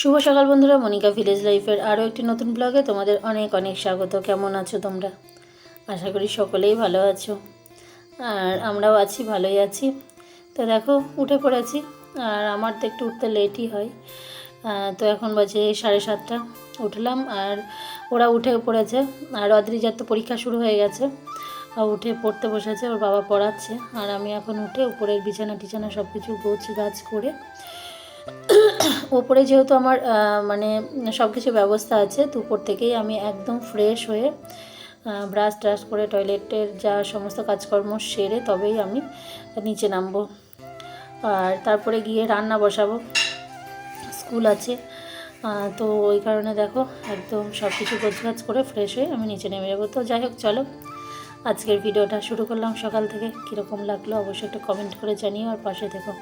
শুভ সকাল বন্ধুরা, মনিকা ভিলেজ লাইফের আরও একটি নতুন ব্লগে তোমাদের অনেক অনেক স্বাগত। কেমন আছো তোমরা? আশা করি সকলেই ভালো আছো। আর আমরাও আছি, ভালোই আছি। তো দেখো, উঠে পড়েছি। আর আমার তো একটু উঠতে লেটই হয়। তো এখন বাজে সাড়ে সাতটা। উঠলাম আর ওরা উঠে পড়েছে। আর অদ্রিজার তো পরীক্ষা শুরু হয়ে গেছে। উঠে পড়তে বসেছে, ওর বাবা পড়াচ্ছে। আর আমি এখন উঠে উপরের বিছানা টিছানা সব কিছু গোছ গাছ করে ওপরে যেহেতু আমার মানে সব কিছু ব্যবস্থা আছে, তো উপর থেকেই আমি একদম ফ্রেশ হয়ে ব্রাশ ট্রাশ করে টয়লেটের যা সমস্ত কাজকর্ম সেরে তবেই আমি নিচে নামবো। আর তারপরে গিয়ে রান্না বসাবো। স্কুল আছে তো ওই কারণে দেখো একদম সব কিছু গোছগাছ করে ফ্রেশ হয়ে আমি নিচে নেমে যাব। তো যাই হোক, চলো। আজকের ভিডিওটা শুরু করলাম সকাল থেকে। কীরকম লাগল অবশ্যই একটু কমেন্ট করে জানিও আর পাশে থেকো।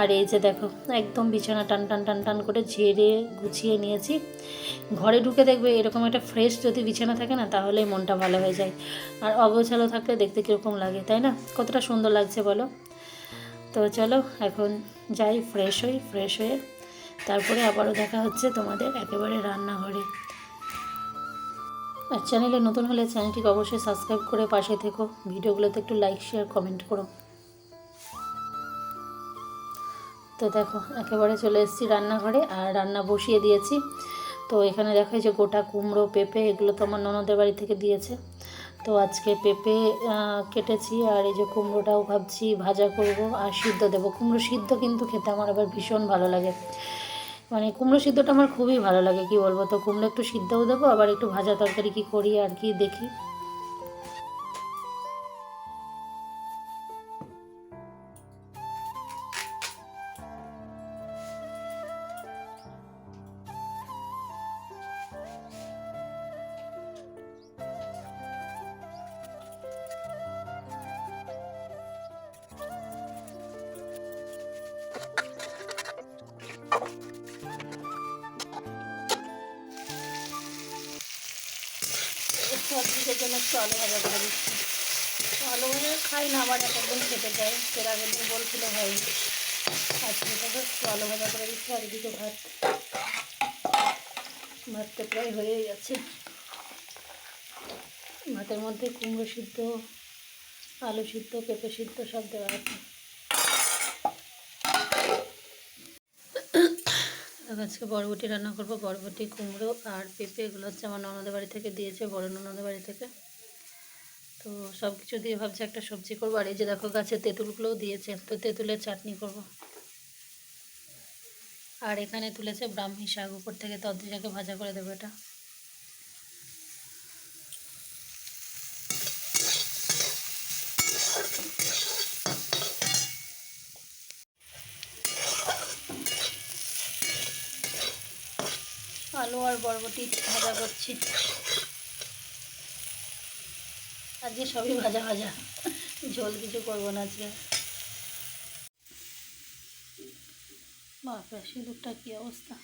আর এই যে দেখো, একদম বিছানা টান টান টান টান করে ঝেড়ে গুছিয়ে নিয়েছি। ঘরে ঢুকে দেখবে এরকম একটা ফ্রেশ যদি বিছানা থাকে না তাহলে মনটা ভালো হয়ে যায়। আর অগোছালো থাকলে দেখতে কীরকম লাগে, তাই না? কতটা সুন্দর লাগছে বলো? তো চলো, এখন যাই ফ্রেশ হই ফ্রেশ হয়ে। তারপরে আবারও দেখা হচ্ছে তোমাদের একেবারে রান্নাঘরে। আর চ্যানেলে নতুন হলে চ্যানেলটিকে অবশ্যই সাবস্ক্রাইব করে পাশে থেকো। ভিডিওগুলোতে একটু লাইক শেয়ার কমেন্ট করো। তো দেখো, একেবারে চলে এসেছি রান্নাঘরে আর রান্না বসিয়ে দিয়েছি। তো এখানে দেখো যে গোটা কুমড়ো, পেঁপে, এগুলো তো আমার ননদের বাড়ি থেকে দিয়েছে। তো আজকে পেঁপে কেটেছি আর এই যে কুমড়োটাও ভাবছি ভাজা করব আর সিদ্ধ দেবো। কুমড়ো সিদ্ধ কিন্তু খেতে আমার আবার ভীষণ ভালো লাগে। মানে কুমড়ো সিদ্ধটা আমার খুবই ভালো লাগে, কি বলব? তো কুমড়ো একটু সিদ্ধও দেবো, আবার একটু ভাজা তরকারি কি করি আর কি দেখি। সবজির জন্য একটু আলু ভাজা করে দিচ্ছি। আলু ভাজা খাই না, আবার এক একদিন খেতে চাই এর আগের দিন বলছিল ভাই আজকে থেকে একটু আলু ভাজা করে দিচ্ছি, আর এদিকে ভাত। ভাতটা প্রায় হয়েই যাচ্ছে ভাতের মধ্যে কুমড়ো সিদ্ধ, আলু সিদ্ধ, পেঁপে সিদ্ধ সব দেওয়া আছে। আজকে বরবটি রান্না করব, বরবটি, কুমড়ো আর পেঁপে, এগুলো হচ্ছে আমার ননদের বাড়ি থেকে দিয়েছে, বড় ননদের বাড়ি থেকে। তো সব কিছু দিয়ে ভাবছি একটা সবজি করব, আর এই যে দেখো গাছে তেঁতুলগুলোও দিয়েছে, তো তেঁতুলের চাটনি করব। আর এখানে তুলেছে ব্রাহ্মী শাক, উপর থেকে তদ্রিজাকে ভাজা করে দেবো এটা আলু আর বরবটি ভাজা করছি। আজকে সবই ভাজা ভাজা। ঝোল কিছু করব না আজকে। বাপরে, সিঁদুরটা কী অবস্থা?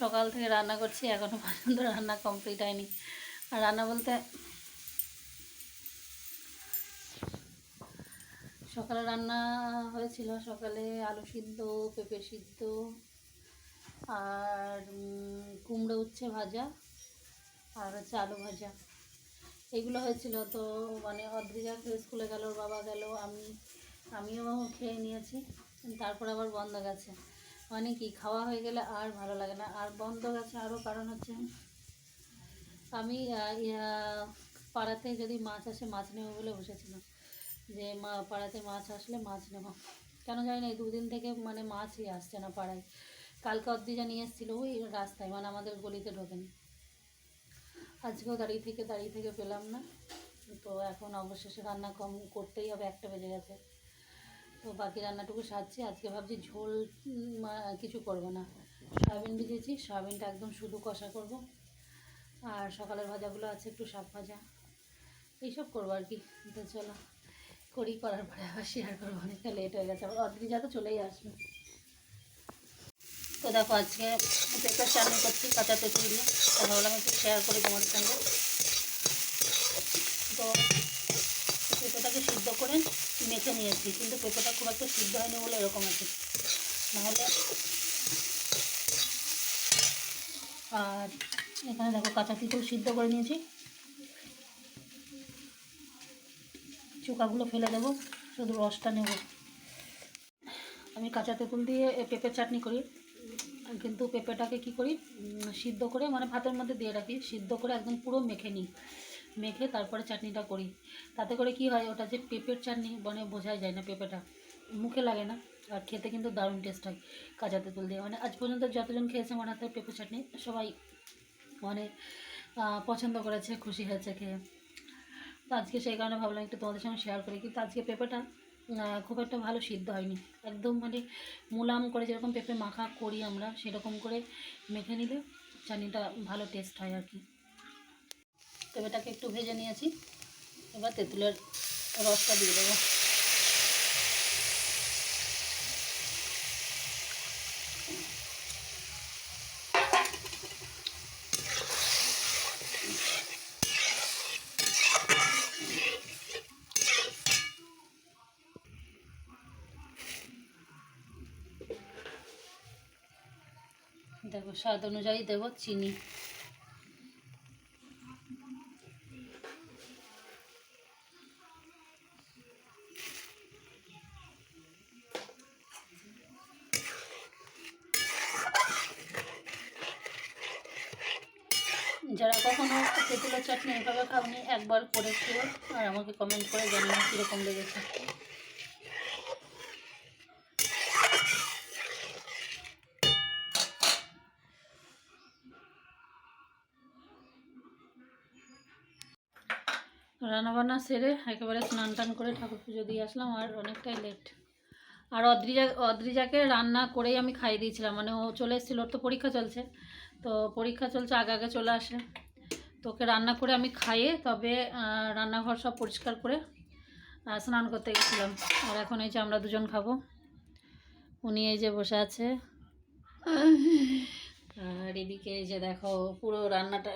সকাল থেকে রান্না করছি এখনও পর্যন্ত রান্না কমপ্লিট হয়নি। আর রান্না বলতে সকালে রান্না হয়েছিল সকালে আলু সিদ্ধ, পেঁপে সিদ্ধ, আর উচ্ছে ভাজা আর হচ্ছে আলু ভাজা। এগুলো হয়েছিল তো মানে অদ্রিজা স্কুলে গেল বাবা গেল, আমি, আমিও খেয়ে নিয়েছি। তারপর আবার বন্ধ গেছে। মানে কি, খাওয়া হয়ে গেলে আর ভালো লাগে না। আর বন্ধ গেছে আরও কারণ হচ্ছে, আমি পাড়াতে যদি মাছ আসে, মাছ নেব বলে বসেছিলাম যে, মা, পাড়াতে মাছ আসলে মাছ নেব। কেন জানি না, এই দুদিন থেকে মানে মাছই আসছে না পাড়ায়। কালকে অদ্রিজা নিয়ে এসেছিল, ওই রাস্তায় মানে আমাদের গলিতে ঢোকেনি। আজকেও দাঁড়িয়ে থেকে দাঁড়িয়ে থেকে পেলাম না। তো এখন অবশেষে রান্না কম করতেই হবে, একটা বেজে গেছে। তো বাকি রান্নাটুকু সারছি। আজকে ভাবছি ঝোল কিছু করব না। সয়াবিন ভিজেছি, সয়াবিনটা একদম শুধু কষা করব। আর সকালের ভাজাগুলো আছে একটু শাক ভাজা। এইসব করব আর কি। তো চলো, করি, করার পরে আবার শেয়ার করব। অনেকটা লেট হয়ে গেছে। আবার অদ্রিজা তো চলেই আসবে। তো দেখো আজকে পেঁপের চাটনি করছি কাঁচা তেঁতুল দিয়ে। তো ভাবলাম একটু শেয়ার করি তোমাদের সঙ্গে। তো পেঁপেটাকে সিদ্ধ করে মেখে নিয়েছি, কিন্তু পেঁপেটা খুব একটা সিদ্ধ হয়নি বলে এরকম আছে। নাহলে আর এখানে দেখো কাঁচা তিতুল সিদ্ধ করে নিয়েছি। চোকাগুলো ফেলে দেবো, শুধু রসটা নেব। আমি কাঁচা তেঁতুল দিয়ে পেঁপের চাটনি করি। কিন্তু পেঁপেটাকে কি করি? সিদ্ধ করে মানে ভাতের মধ্যে দিয়ে রাখি। সিদ্ধ করে একদম পুরো মেখে নিই। মেখে তারপরে চাটনিটা করি। তাতে করে কি হয়, ওটা যে পেঁপের চাটনি মানে বোঝাই যায় না পেঁপেটা। মুখে লাগে না, আর খেতে কিন্তু দারুণ টেস্ট হয় কাঁচা তেঁতুল দিয়ে। মানে আজ পর্যন্ত যতজন খেয়েছে মনে হয় পেঁপে চাটনি, সবাই মানে পছন্দ করেছে, খুশি হয়েছে খেয়ে। তো আজকে সেই কারণে ভাবলাম একটু তোমাদের সঙ্গে শেয়ার করি। কিন্তু আজকে পেঁপেটা খুব একটা ভালো সিদ্ধ হয়নি। একদম মানে মুলাম করে যেরকম পেঁপে মাখা করি আমরা, সেরকম করে মেখে নিলে চাটনিটা ভালো টেস্ট হয় আর কি। পেঁপেটাকে একটু ভেজে নিয়েছি। এবার তেঁতুলের রসটা দিয়ে দেবো। স্বাদ অনুযায়ী দেবো চিনি। যারা কখনো তেঁতুলের চাটনি এভাবে খাওনি, একবার করে খেয়ে আর আমাকে কমেন্ট করে জানিয়ে কীরকম লেগেছে। রান্নাবান্না সেরে একেবারে স্নান টান করে ঠাকুর পুজো দিয়ে আসলাম, আর অনেকটাই লেট আর অদ্রিজা, অদ্রিজাকে রান্না করেই আমি খাইয়ে দিয়েছিলাম মানে ও চলে এসেছিল, ওর তো পরীক্ষা চলছে। তো পরীক্ষা চলছে, আগে আগে চলে আসে। তো ওকে রান্না করে আমি খাইয়ে তবে রান্নাঘর সব পরিষ্কার করে স্নান করতে গেছিলাম। আর এখন এই যে আমরা দুজন খাব। উনি এই যে বসে আছে। আর এদিকে যে দেখো, পুরো রান্নাটা,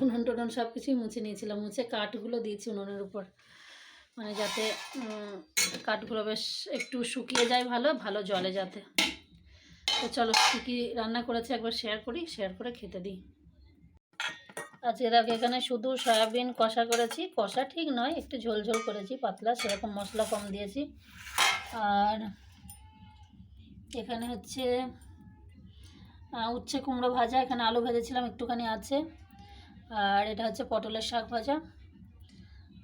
উনুন টুনুন সব কিছুই মুছে নিয়েছিলাম। মুছে কাঠগুলো দিয়েছি উনুনের উপর। মানে যাতে কাঠগুলো বেশ একটু শুকিয়ে যায় ভালো ভালো জলে যাতে। তো চলো কী কী রান্না করেছে একবার শেয়ার করি শেয়ার করে খেতে দিই। আজকে দেখো এখানে শুধু সয়াবিন কষা করেছি। কষা ঠিক নয়, একটু ঝোল ঝোল করেছি, পাতলা, সেরকম মশলা কম দিয়েছি। আর এখানে হচ্ছে উচ্ছে কুমড়ো ভাজা এখানে আলু ভেজেছিলাম একটুখানি আছে। আর এটা হচ্ছে পটলের শাক ভাজা।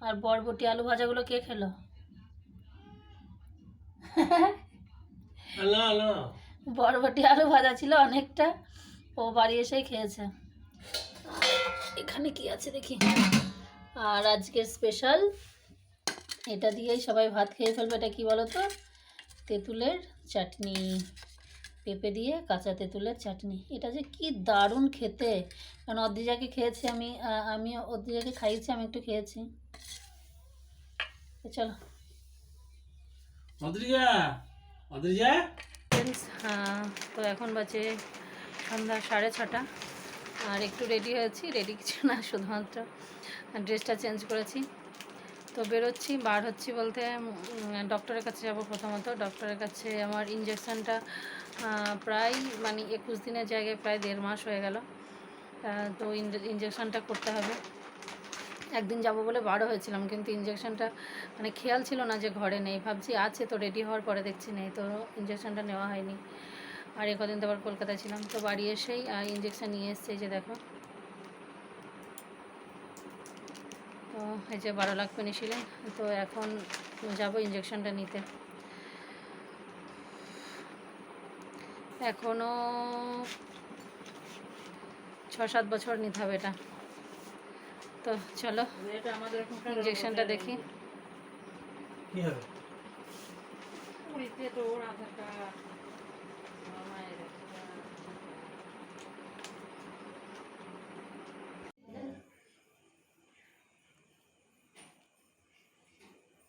আর বরবটি আলু ভাজাগুলো কে খেলো? বরবটি আলু ভাজা ছিল অনেকটা ও বাড়ি এসেই খেয়েছে। এখানে কি আছে দেখি? আর আজকের স্পেশাল এটা দিয়েই সবাই ভাত খেয়ে ফেলবে এটা কি বলো তো তেঁতুলের চাটনি। পেঁপে দিয়ে কাঁচা তেঁতুলের চাটনি। এটা যে কি দারুণ খেতে। কারণ অদ্রিজাকে খেয়েছি আমি আমি অদ্রিজাকে খাইয়েছি আমি একটু খেয়েছি। চলো। অদ্রিজা অদ্রিজা? ফ্রেন্ডস তো এখন বাজে সন্ধ্যা সাড়ে ছটা। আর একটু রেডি হয়েছি রেডি কিছু না শুধুমাত্র ড্রেসটা চেঞ্জ করেছি। তো বেরোচ্ছি বার হচ্ছি বলতে ডক্টরের কাছে যাব প্রথমত। ডক্টরের কাছে আমার ইঞ্জেকশানটা প্রায় মানে একুশ দিনের জায়গায় প্রায় দেড় মাস হয়ে গেল। তো ইঞ্জেকশানটা করতে হবে। একদিন যাব বলে বারো হয়েছিলাম, কিন্তু ইঞ্জেকশনটা মানে খেয়াল ছিল না যে ঘরে নেই। ভাবছি আছে তো রেডি হওয়ার পরে দেখছি নেই, তো ইঞ্জেকশনটা নেওয়া হয়নি। আর এ কদিন তো আবার কলকাতায় ছিলাম, তো বাড়ি এসেই ইঞ্জেকশন নিয়ে এসছে যে দেখো। তো এই যে বারো লাখ পেনিছিলেন তো এখন যাব ইঞ্জেকশনটা নিতে। এখনও ছ সাত বছর নিতে হবে এটা। তো চলো ইঞ্জেকশনটা দেখি।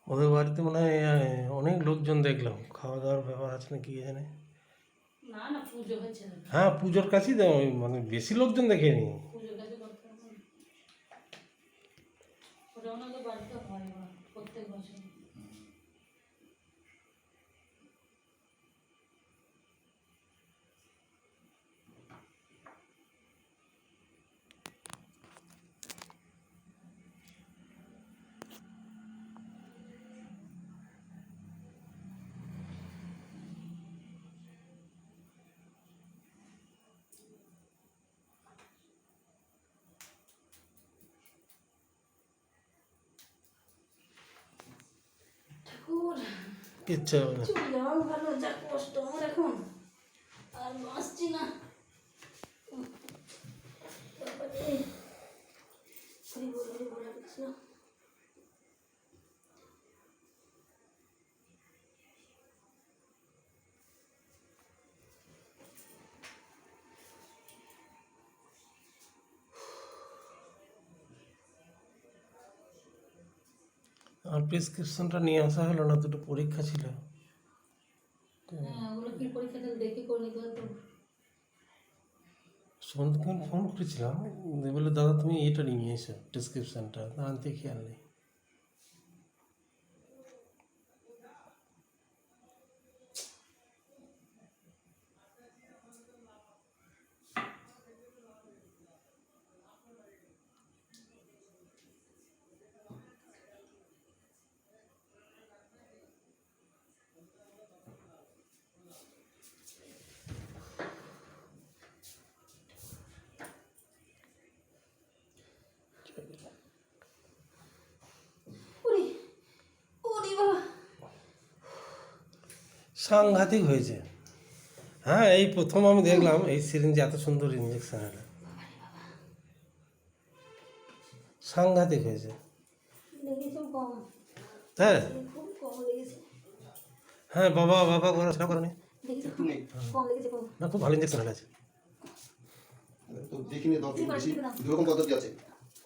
ওদের বাড়িতে মনে হয় অনেক লোকজন দেখলাম। খাওয়া দাওয়ার ব্যাপার আছে না কি জানে। হ্যাঁ পুজোর কাছেই মানে বেশি লোকজন দেখেনি। কিচ্ছু হবে না? ভালো যা কষ্ট আমার এখন আর বাঁচছি না। আর প্রেসক্রিপশনটা নিয়ে আসা হলো না দুটো পরীক্ষা ছিল। হ্যাঁ আমি ফোন করেছিলাম বলে দাদা তুমি এটা নিয়ে এসো প্রেসক্রিপশনটা আনতে খেয়াল নেই। ওরে বাবা। সাংঘাতিক হয়েছে। হ্যাঁ এই প্রথম আমি দেখলাম এই সিরিঞ্জে এত সুন্দর ইঞ্জেকশন এটা সাংঘাতিক হয়েছে। হ্যাঁ। খুব কম লেগেছে। হ্যাঁ বাবা বাবা করা সেটা কম না খুব ভালো ইঞ্জেকশন আছে তো দেখিনি দরকার বেশি। পদ্ধতি আছে।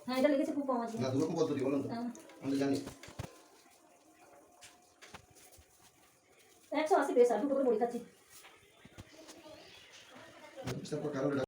হ্যাঁ এটা লেগেছে খুব কম আছে। না দু রকম পদ্ধতি বলুন হ্যাঁ। আমি জানি। একশো আশি প্রেসার দুটো করে বড়ি